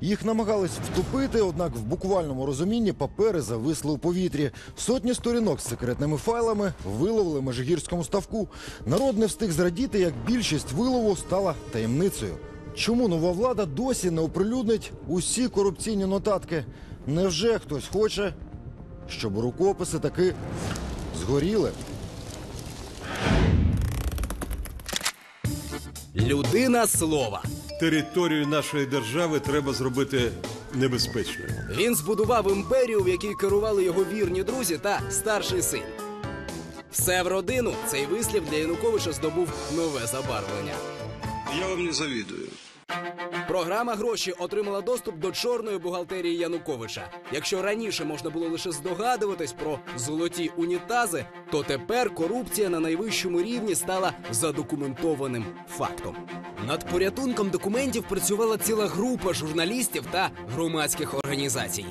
Їх намагались втопити, однак в буквальному розумінні папери зависли у повітрі. Сотні сторінок з секретними файлами виловили межигірському ставку. Народ не встиг зрадіти, як більшість вилову стала таємницею. Чому нова влада досі не оприлюднить усі корупційні нотатки? Невже хтось хоче, щоб рукописи таки згоріли? Людина слова. Територію нашої держави треба зробити небезпечною. Він збудував імперію, в якій керували його вірні друзі та старший син. Все в родину цей вислів для Януковича здобув нове забарвлення. Я вам не завидую. Програма гроші отримала доступ до чорної бухгалтерії Януковича. Якщо раніше можна було лише здогадуватись про золоті унітази, то тепер корупція на найвищому рівні стала задокументованим фактом. Над порятунком документів працювала ціла група журналістів та громадських організацій.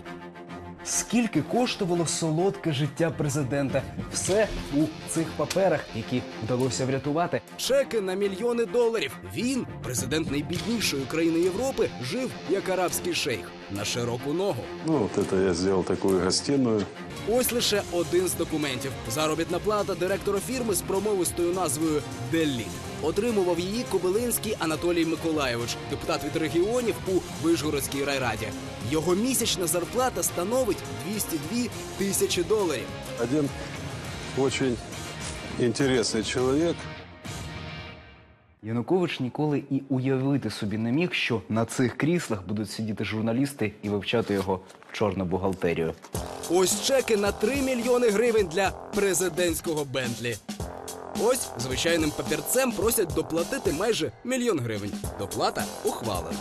Скільки коштувало солодке життя президента? Все у цих паперах, які вдалося врятувати. Чеки на мільйони доларів. Він, президент найбіднішої країни Європи, жив як арабський шейх на широку ногу. Ну, вот это я сделал такую гостиную. Ось лише один з документів. Заробітна плата директора фірми з промовистою назвою Деллі. Отримував її Кобилинський Анатолій Миколайович, депутат від регіонів у Вишгородській райраді. Його місячна зарплата становить 202 тисячі доларів. Один очень интересный человек. Янукович ніколи і уявити собі не міг, що на цих кріслах будуть сидіти журналісти і вивчати його чорну бухгалтерію. Ось чеки на 3 мільйони гривень для президентського Бентлі. Ось звичайним папірцем просять доплатити майже мільйон гривень. Доплата ухвалена.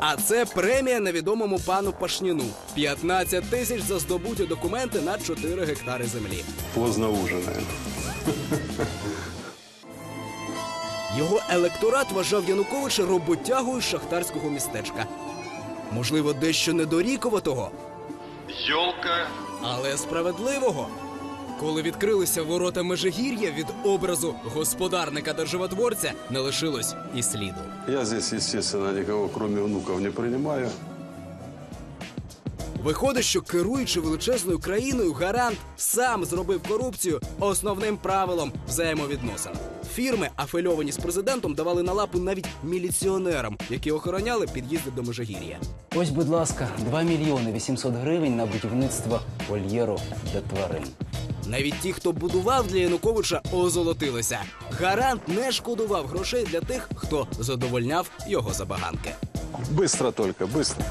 А це премія невідомому пану Пашніну. 15 тисяч за здобуті документи на 4 гектари землі. Поздно ужинаем. Його електорат вважав Януковича роботягою з шахтарського містечка. Можливо, дещо недорікуватого, Елка. але справедливого. Коли відкрилися ворота Межигір'я від образу господарника та животворця, не лишилось і сліду. Я здесь, естественно, никого, кроме внуков, не принимаю. Виходить, що керуючи величезною країною, гарант сам зробив корупцію основним правилом взаємовідносин. Фірми, афильовані з президентом, давали на лапу навіть міліціонерам, які охороняли під'їзди до Межигір'я. Ось, будь ласка, 2 мільйони 800 гривень на будівництво вольєру для тварин. Навіть ті, хто будував для Януковича, озолотилися. Гарант не шкодував грошей для тих, хто задовольняв його забаганки. Быстро только, быстро.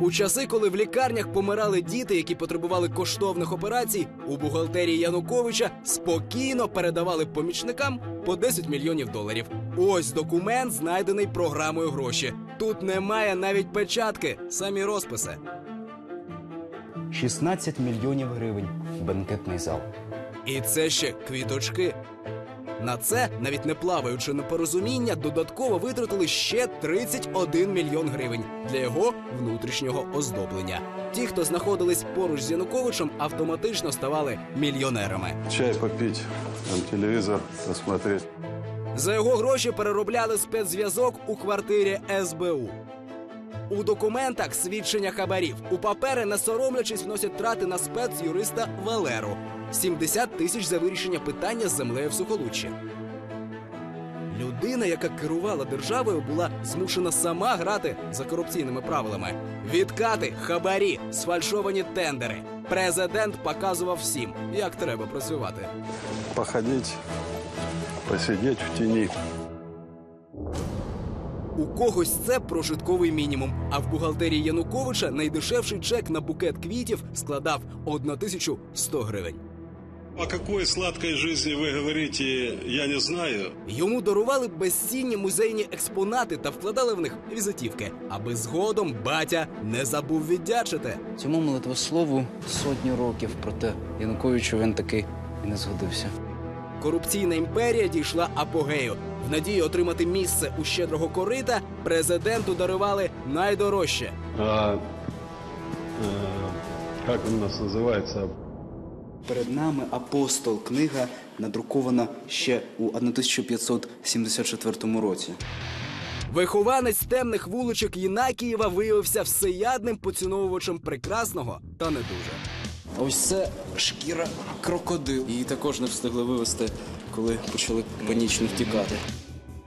У часи, коли в лікарнях помирали діти, які потребували коштовних операцій, у бухгалтерії Януковича спокійно передавали помічникам по 10 мільйонів доларів. Ось документ, знайдений програмою гроші. Тут немає навіть печатки, самі розписи. 16 мільйонів гривень. Бенкетний зал. І це ще квіточки. На це, навіть не плаваючи на порозуміння, додатково витратили ще 31 мільйон гривень для його внутрішнього оздоблення. Ті, хто знаходились поруч з Януковичем, автоматично ставали мільйонерами. Чай попить, там телевизор посмотреть. За його гроші переробляли спецзв'язок у квартирі СБУ. У документах свідчення хабарів. У папери, не соромлячись, вносять трати на спецюриста Валеру. 70 тисяч за вирішення питання з землею в Сухолуччі. Людина, яка керувала державою, була змушена сама грати за корупційними правилами. Відкати, хабарі, сфальшовані тендери. Президент показував всім, як треба працювати. Походить, посидеть в тени. У когось це прожитковий мінімум. А в бухгалтерії Януковича найдешевший чек на букет квітів складав 1100 гривень. О какой сладкой жизни вы говорите, я не знаю. Йому дарували безцінні музейні експонати та вкладали в них візитівки, аби згодом батя не забув віддячити. Цьому молитвослову сотні років, проте Януковичу він таки і не згодився. Корупційна імперія дійшла апогею. В надії отримати місце у щедрого корита президенту дарували найдорожче. А, э, как он у нас называется? Перед нами апостол книга надрукована ще у 1574 році. Вихованець темних вуличок Єнакієва виявився всеядним поціновувачем прекрасного та не дуже. Ось це шкіра крокодил. Її також не встигли вивезти, коли почали панічно втікати.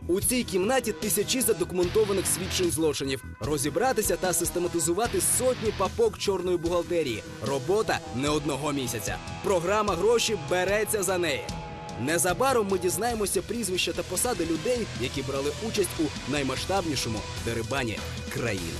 У цій кімнаті тисячі задокументованих свідчень злочинів. Розібратися та систематизувати сотні папок чорної бухгалтерії. Робота не одного місяця. Програма гроші береться за неї. Незабаром ми дізнаємося прізвища та посади людей, які брали участь у наймасштабнішому дерибані країни.